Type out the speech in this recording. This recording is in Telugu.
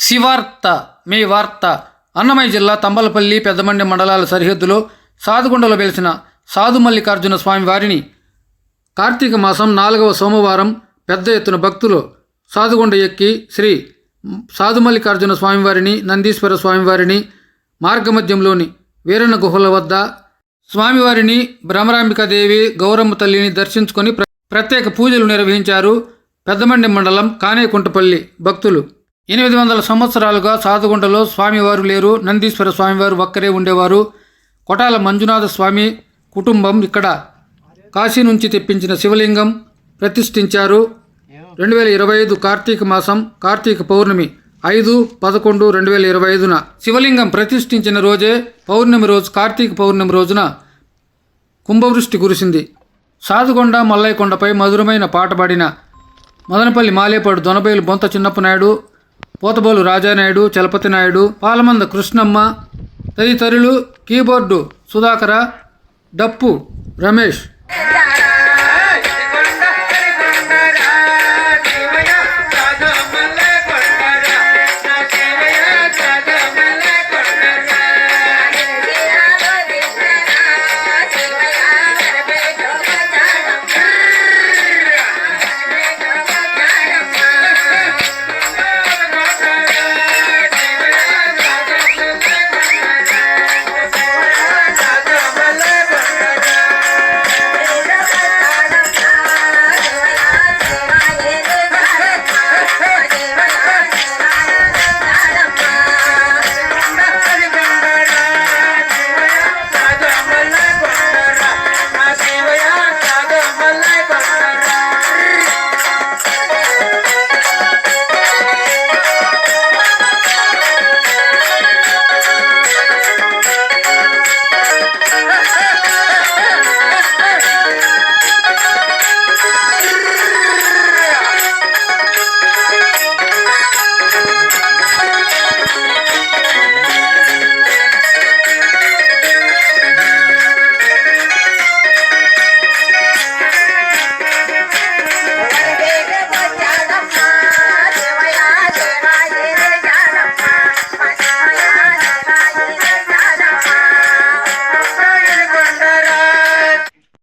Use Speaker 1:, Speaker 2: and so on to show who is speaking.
Speaker 1: శివార్త మీ వార్త. అన్నమయ్య జిల్లా తంబలపల్లి పెద్దమండి మండలాల సరిహద్దులో సాదుగుండలో వెలిసిన సాధుమల్లికార్జున స్వామి వారిని కార్తీక మాసం నాలుగవ సోమవారం పెద్ద ఎత్తున భక్తులు సాధుగుండ ఎక్కి శ్రీ సాధుమల్లికార్జున స్వామివారిని నందీశ్వర స్వామివారిని మార్గమధ్యంలోని వీరన్న గుహల వద్ద స్వామివారిని భ్రమరాంబికాదేవి గౌరమ్మ తల్లిని దర్శించుకొని ప్రత్యేక పూజలు నిర్వహించారు పెద్దమండి మండలం కానేకుంటపల్లి భక్తులు. ఎనిమిది వందల సంవత్సరాలుగా సాధుగుండలో స్వామివారు లేరు. నందీశ్వర స్వామివారు ఒక్కరే ఉండేవారు. కొటాల మంజునాథ స్వామి కుటుంబం ఇక్కడ కాశీ నుంచి తెప్పించిన శివలింగం ప్రతిష్ఠించారు. రెండు వేల ఇరవై ఐదు కార్తీక మాసం కార్తీక పౌర్ణమి ఐదు పదకొండు రెండు వేల ఇరవై ఐదున శివలింగం ప్రతిష్ఠించిన రోజే పౌర్ణమి రోజు కార్తీక పౌర్ణమి రోజున కుంభవృష్టి కురిసింది. సాధుగొండ మల్లయ్యకొండపై మధురమైన పాట పాడిన మదనపల్లి మాలేపాడు దొనబైలు బొంత చిన్నప్పనాయుడు పోతబోలు రాజానాయుడు చలపతి నాయుడు పాలమంద కృష్ణమ్మ తదితరులు కీబోర్డు సుధాకర డప్పు రమేష్.